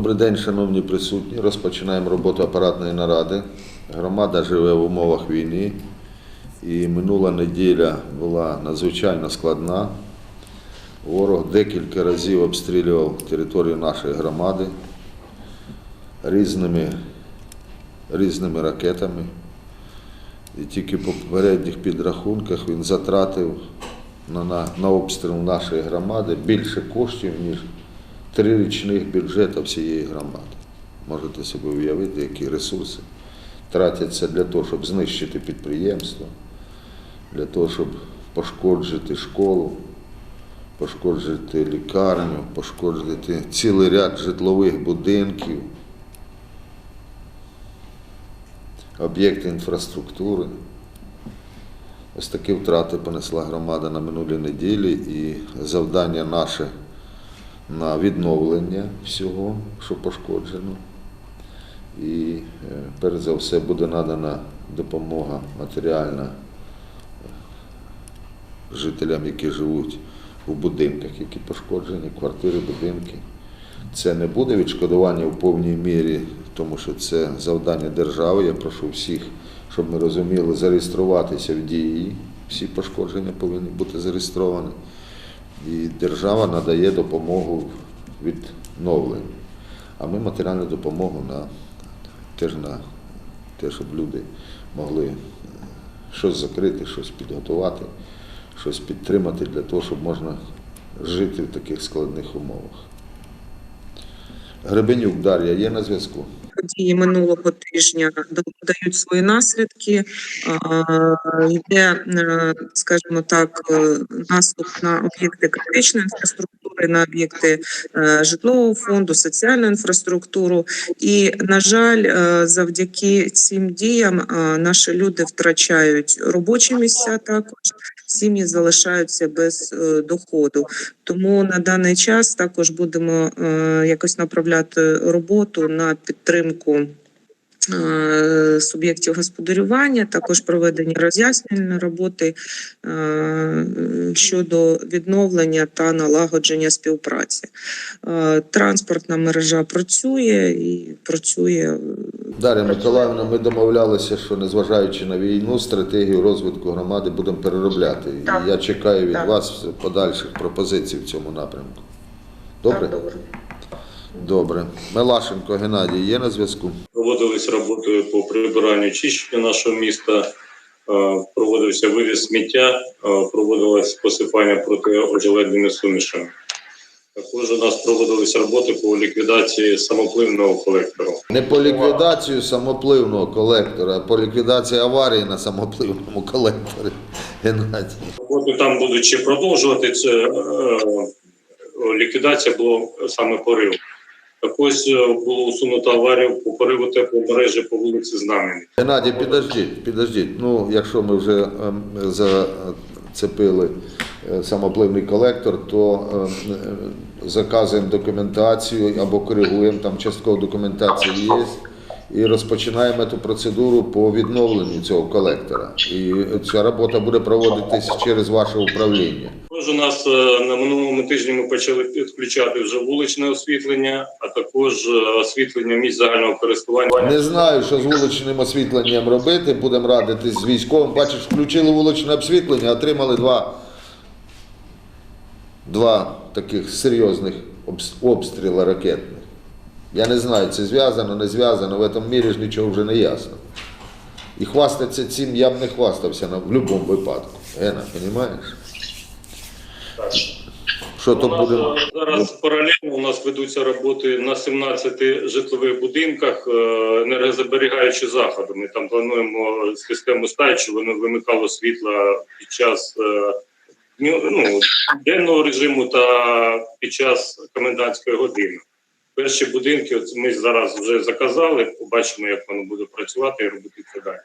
Добрий день, шановні присутні. Розпочинаємо роботу апаратної наради. Громада живе в умовах війни, і минула неділя була надзвичайно складна. Ворог декілька разів обстрілював територію нашої громади різними, різними ракетами. І тільки по попередніх підрахунках він затратив на, на, на обстріл нашої громади більше коштів, ніж три річних бюджету всієї громади. Можете собі уявити, які ресурси тратяться для того, щоб знищити підприємство, для того, щоб пошкоджити школу, пошкоджити лікарню, пошкоджити цілий ряд житлових будинків, об'єкти інфраструктури. Ось такі втрати понесла громада на минулій неділі і завдання наше на відновлення всього, що пошкоджено. І е, перш за все буде надана допомога матеріальна е, жителям, які живуть у будинках, які пошкоджені, квартири, будинки. Це не буде відшкодування в повній мірі, тому що це завдання держави. Я прошу всіх, щоб ми розуміли, зареєструватися в дії. Всі пошкодження повинні бути зареєстровані. І держава надає допомогу в відновленні. А ми матеріальну допомогу на теж на те, щоб люди могли е, щось закрити, щось підготувати, щось підтримати для того, щоб можна жити в таких складних умовах. Гребенюк Дар'я є на зв'язку? Події минулого тижня дають свої наслідки. Йде, е, скажімо так, е, наступ на об'єкти критичної інфраструктури, на об'єкти е, житлового фонду, соціальну інфраструктуру. І, на жаль, завдяки цим діям наші люди втрачають робочі місця також. Сім'ї залишаються без е, доходу. Тому на даний час також будемо е, якось направляти роботу на підтримку е, суб'єктів господарювання, також проведення роз'яснювальної роботи щодо відновлення та налагодження співпраці. Транспортна мережа працює і працює Дар'я Миколаївна, ми домовлялися, що незважаючи на війну, стратегію розвитку громади будемо переробляти. І Так. я чекаю від Так. вас подальших пропозицій в цьому напрямку. Добре? Так, добре. Добре. Мелашенко Геннадій є на зв'язку? Проводились роботи по прибиранню чищення нашого міста, е, проводився вивіз сміття, е, проводилось посипання протиожеледними сумішами. Також у нас проводились роботи по ліквідації самопливного колектору. Не по ліквідацію самопливного колектора, а по ліквідації аварії на самопливному колекторі. Геннадій. Роботи там будуть ще продовжувати. Це е, ліквідація було саме порив. Також е, було усунуто аварію по пориву тепломережі по вулиці Знамені. Геннадій, підождіть, підождіть. Ну, якщо ми вже ем, зацепили е, самопливний колектор, то ем, е, заказуємо документацію або коригуємо, там часткова документація є. І розпочинаємо цю процедуру по відновленню цього колектора. І ця робота буде проводитись через ваше управління. Також у нас е, на минулому тижні ми почали підключати вже вуличне освітлення, а також е, освітлення місць загального користування. Не знаю, що з вуличним освітленням робити. Будемо радитись з військовим. Бачиш, включили вуличне освітлення, отримали два, два таких серйозних обс- обстріли ракетних. Я не знаю, це зв'язано, не зв'язано, в цьому мірі ж нічого вже не ясно. І хвастатися цим я б не хвастався в будь-якому випадку. Гена, розумієш? Що то буде? е, зараз паралельно у нас ведуться роботи на 17 житлових будинках, е, енергозаберігаючи заходи. Ми там плануємо систему стаї, щоб воно вимикало світло під час е, ну, денного режиму та під час комендантської години. Перші будинки от ми зараз вже заказали, побачимо, як воно буде працювати і робити це далі.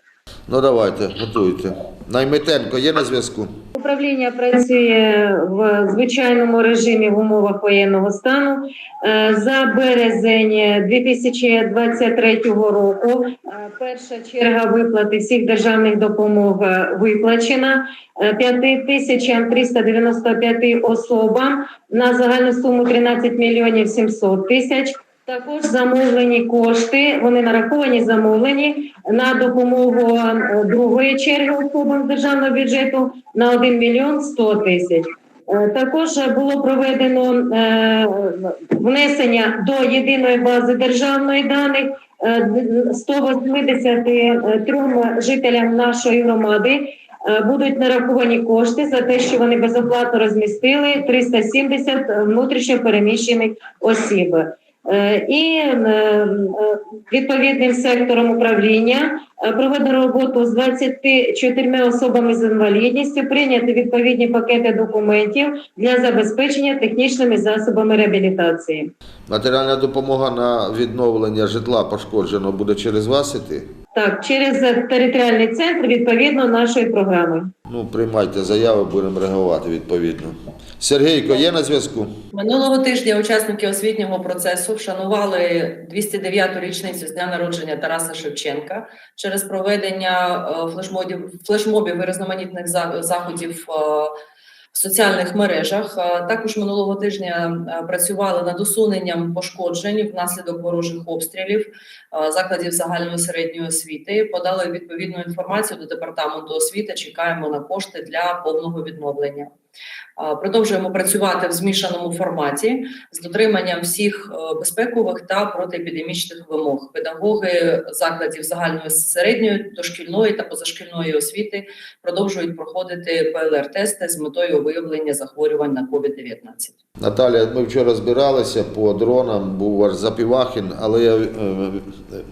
Ну давайте, готуйте. Наймитенко є на зв'язку? Управління працює в звичайному режимі в умовах воєнного стану. Е, За березень 2023 року е, перша черга виплати всіх державних допомог е, виплачена Е, 5395 особам на загальну суму 13 мільйонів 700 тисяч. Також замовлені кошти, вони нараховані, замовлені на допомогу е, другої черги особам державного бюджету на 1 мільйон 100 тисяч. Е, Також було проведено е, внесення до єдиної бази державної даних е, 183 жителям нашої громади будуть нараховані кошти за те, що вони безоплатно розмістили 370 внутрішньо переміщених осіб. Е, І е, е, відповідним сектором управління е, проведено роботу з 24 особами з інвалідністю, прийняти відповідні пакети документів для забезпечення технічними засобами реабілітації. Матеріальна допомога на відновлення житла пошкодженого буде через вас іти? Так, через територіальний центр відповідно нашої програми. Ну, приймайте заяви, будемо реагувати відповідно. Сергійко, є на зв'язку? Минулого тижня учасники освітнього процесу вшанували 209-ту річницю з дня народження Тараса Шевченка через проведення е, флешмобів, флешмобів і різноманітних заходів е, в соціальних мережах. Е, Також минулого тижня е, працювали над усуненням пошкоджень внаслідок ворожих обстрілів е, закладів загальної середньої освіти. Подали відповідну інформацію до департаменту освіти. Чекаємо на кошти для повного відновлення. Е, Продовжуємо працювати в змішаному форматі з дотриманням всіх е, безпекових та протиепідемічних вимог. Педагоги закладів загальної середньої, дошкільної та позашкільної освіти продовжують проходити ПЛР-тести з метою виявлення захворювань на COVID-19. Наталя, ми вчора збиралися по дронам, був Запівахін, але я е,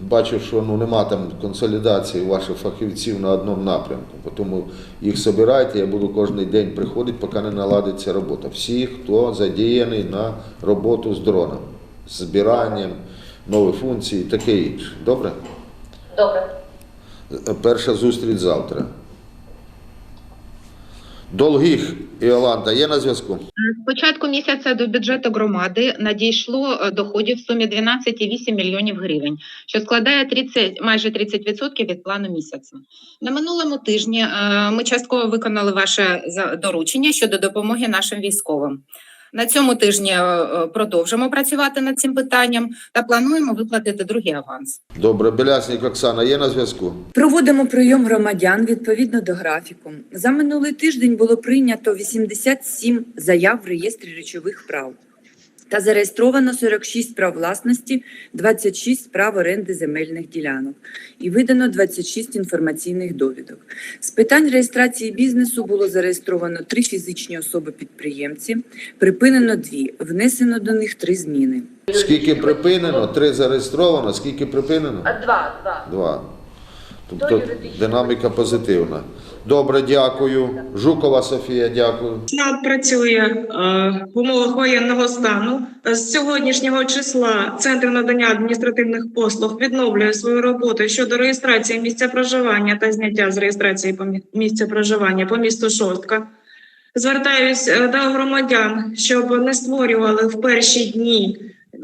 бачив, що ну, нема там консолідації ваших фахівців на одному напрямку. Тому їх збирайте, я буду кожен день приходити, поки не наладиться робота. Всі, хто задіяний на роботу з дроном, з збиранням, нові функції, таке інше. Добре? Добре. Перша зустріч завтра. Долгих Іоланда є на зв'язку? З початку місяця до бюджету громади надійшло е, доходів в сумі 12,8 мільйонів гривень, що складає 30, майже 30% від плану місяця. На минулому тижні е, ми частково виконали ваше доручення щодо допомоги нашим військовим. На цьому тижні е, е, продовжимо працювати над цим питанням та плануємо виплатити другий аванс. Добре, Белясник Оксана є на зв'язку? Проводимо прийом громадян відповідно до графіку. За минулий тиждень було прийнято 87 заяв в реєстрі речових прав та зареєстровано 46 прав власності, 26 прав оренди земельних ділянок і видано 26 інформаційних довідок. З питань реєстрації бізнесу було зареєстровано 3 фізичні особи-підприємці, припинено 2, внесено до них 3 зміни. Скільки припинено? Три зареєстровано, скільки припинено? Два, два. Два. Тобто динаміка позитивна. Добре, дякую. Жукова Софія, дякую. ЦНАП працює е, в умовах воєнного стану. З сьогоднішнього числа Центр надання адміністративних послуг відновлює свою роботу щодо реєстрації місця проживання та зняття з реєстрації місця проживання по місту Шостка. Звертаюсь е, до громадян, щоб не створювали в перші дні е,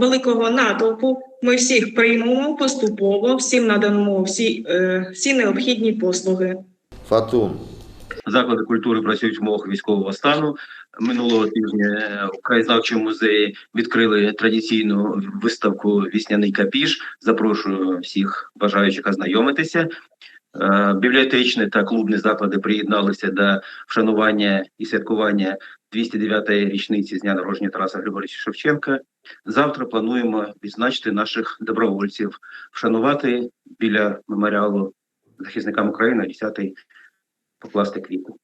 великого натовпу. Ми всіх приймемо поступово, всім надамо всі, е, всі необхідні послуги. Фатун. Заклади культури працюють в умовах військового стану. Минулого тижня е, у краєзнавчому музеї відкрили традиційну виставку Вісняний капіш. Запрошую всіх бажаючих ознайомитися. Е, Бібліотечні та клубні заклади приєдналися до вшанування і святкування 209-ї річниці з дня народження Тараса Григоровича Шевченка. Завтра плануємо відзначити наших добровольців, вшанувати біля меморіалу захисникам України 10-й покласти квітку.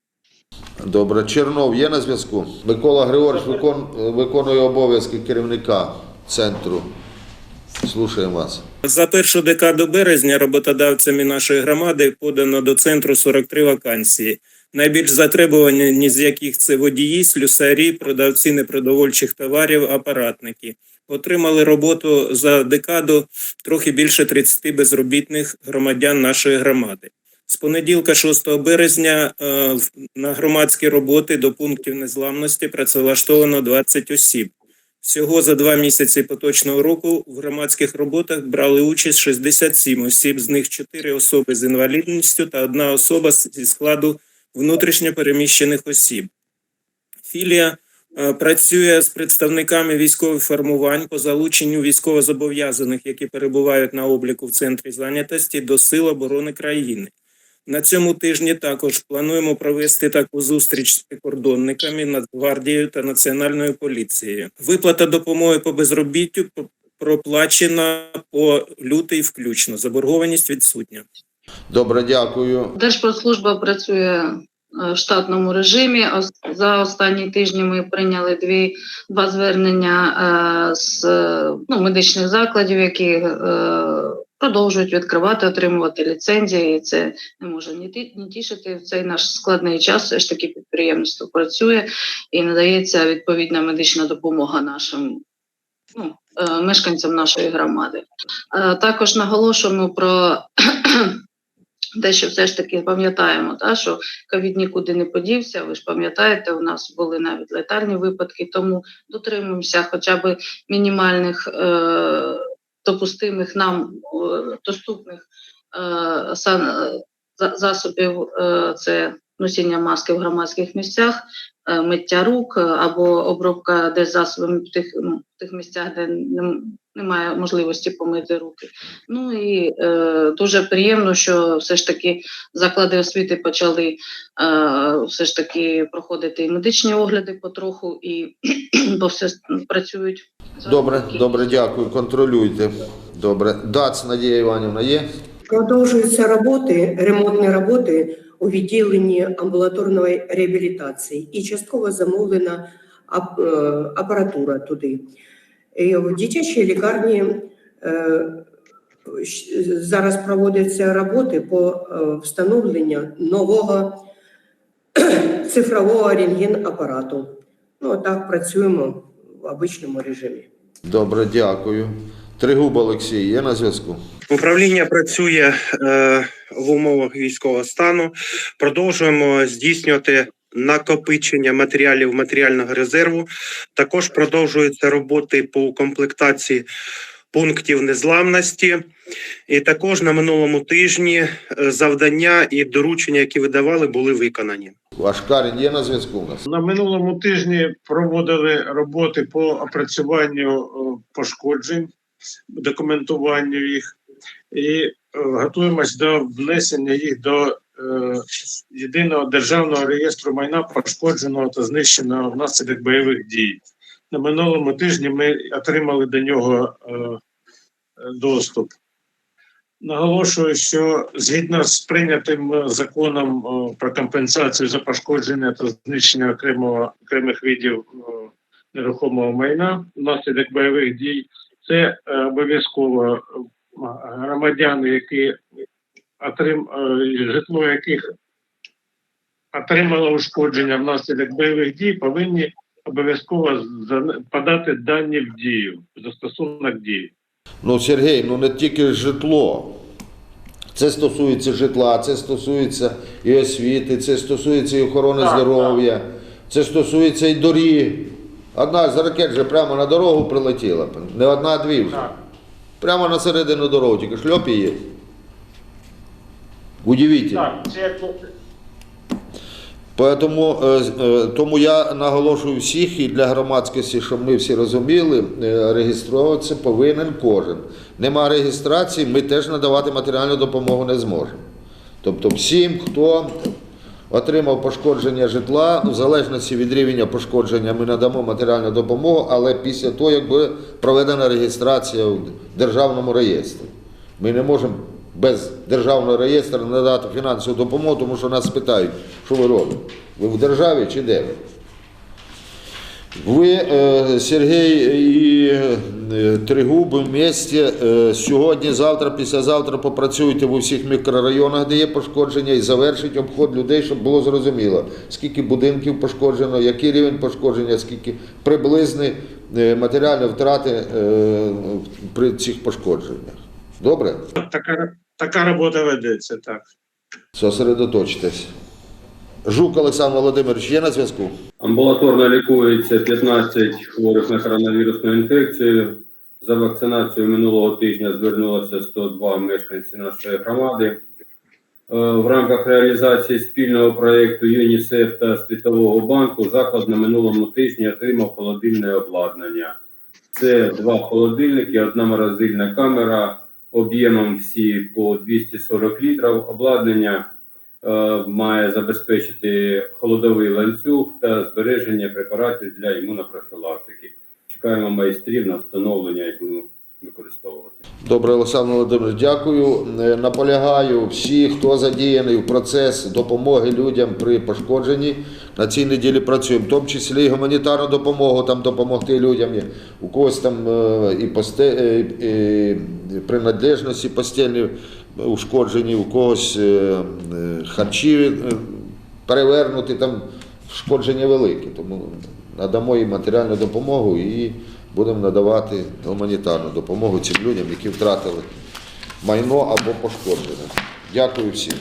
Добре, Чернов є на зв'язку. Микола Григорович викон, виконує обов'язки керівника центру. Слушаємо вас. За першу декаду березня роботодавцями нашої громади подано до центру 43 вакансії. Найбільш затребувані з яких це водії, слюсарі, продавці непродовольчих товарів, апаратники. Отримали роботу за декаду трохи більше 30 безробітних громадян нашої громади. З понеділка, 6 березня, е, на громадські роботи до пунктів незламності працевлаштовано 20 осіб. Всього за два місяці поточного року в громадських роботах брали участь 67 осіб, з них 4 особи з інвалідністю та одна особа зі складу внутрішньо переміщених осіб. Філія Е, Працює з представниками військових формувань по залученню військовозобов'язаних, які перебувають на обліку в центрі зайнятості до Сил оборони країни. На цьому тижні також плануємо провести таку зустріч з прикордонниками, Нацгвардією та Національною поліцією. Виплата допомоги по безробіттю проплачена по лютий включно. Заборгованість відсутня. Добре, дякую. Держпродслужба працює е, в штатному режимі. За останні тижні ми прийняли дві два звернення е, з ну, медичних закладів, які е, продовжують відкривати, отримувати ліцензії. І це не може ні тішити в цей наш складний час. Все ж таки підприємство працює і надається відповідна медична допомога нашим. Ну, мешканцям нашої громади. Також наголошуємо про те, що все ж таки пам'ятаємо, та, що ковід нікуди не подівся. Ви ж пам'ятаєте, у нас були навіть летальні випадки, тому дотримуємося хоча б мінімальних е, допустимих нам е, доступних е, сан, за- засобів. Е, це носіння маски в громадських місцях, е, миття рук е, або обробка десь засобами в тих, в тих місцях, де нем- немає можливості помити руки. Ну і е, дуже приємно, що все ж таки заклади освіти почали е, все ж таки проходити і медичні огляди потроху, і бо все працюють. Добре, добре, дякую. Контролюйте. Добре. ДАЦ Надія Іванівна є? Продовжуються роботи, ремонтні роботи у відділенні амбулаторної реабілітації і частково замовлена ап- е, апаратура туди. І в дитячій лікарні е, зараз проводяться роботи по е, встановленню нового цифрового рентген-апарату. Ну, так працюємо в обичному режимі. Добре, дякую. Тригуб Олексій є на зв'язку? Управління працює е, в умовах військового стану. Продовжуємо здійснювати накопичення матеріалів матеріального резерву. Також продовжуються роботи по укомплектації пунктів незламності. І також на минулому тижні е, завдання і доручення, які видавали, були виконані. Ваш Карін є на зв'язку у нас? На минулому тижні проводили роботи по опрацюванню е, пошкоджень, документуванню їх і е, готуємось до внесення їх до єдиного державного реєстру майна пошкодженого та знищеного внаслідок бойових дій. На минулому тижні ми отримали до нього е, е, доступ. Наголошую, що згідно з прийнятим законом про компенсацію за пошкодження та знищення окремого окремих видів нерухомого майна внаслідок бойових дій, це е, обов'язково е, громадяни, які отрим, е, житло яких отримало ушкодження внаслідок бойових дій, повинні обов'язково подати дані в дію, застосунок дії. Ну, Сергій, ну не тільки житло. Це стосується житла, це стосується і освіти, це стосується і охорони Так, здоров'я, це стосується і доріг. Одна з ракет же прямо на дорогу прилетіла. Не одна, а дві вже. Так. Прямо на середину дороги, тільки шльоп є. Удивительно. Поэтому, е, е, тому я наголошую всіх і для громадськості, щоб ми всі розуміли, е, реєструватися повинен кожен. Нема реєстрації, ми теж надавати матеріальну допомогу не зможемо. Тобто всім, хто отримав пошкодження житла, в залежності від рівня пошкодження, ми надамо матеріальну допомогу, але після того, як буде проведена реєстрація в державному реєстрі. Ми не можемо без державного реєстру надати фінансову допомогу, тому що нас питають, що ви робите. Ви в державі чи де ви? Ви, е, Сергій і е, Тригуб в місті е, сьогодні, завтра, післязавтра попрацюйте в усіх мікрорайонах, де є пошкодження, і завершить обход людей, щоб було зрозуміло, скільки будинків пошкоджено, який рівень пошкодження, скільки приблизні матеріальні втрати при цих пошкодженнях. Добре? Така, робота ведеться, так. Сосередоточтесь. Жук Олександр Володимирович є на зв'язку? Амбулаторно лікується 15 хворих на коронавірусну інфекцію. За вакцинацією минулого тижня звернулося 102 мешканці нашої громади. в рамках реалізації спільного проєкту ЮНІСЕФ та Світового банку заклад на минулому тижні отримав холодильне обладнання. Це два холодильники, одна морозильна камера об'ємом всі по 240 літрів. Обладнання е, має забезпечити холодовий ланцюг та збереження препаратів для імунопрофілактики. Чекаємо майстрів на встановлення і будемо використовувати. Добре, Олександр Володимирович, дякую. Е, Наполягаю всі, хто задіяний в процес допомоги людям при пошкодженні. На цій неділі працюємо, в тому числі і гуманітарну допомогу, там допомогти людям. У когось там е, і, посте, е, і принадлежності постільні ушкоджені, у когось харчі перевернуті, там шкодження великі. Тому надамо їм матеріальну допомогу і будемо надавати гуманітарну допомогу цим людям, які втратили майно або пошкоджене. Дякую всім.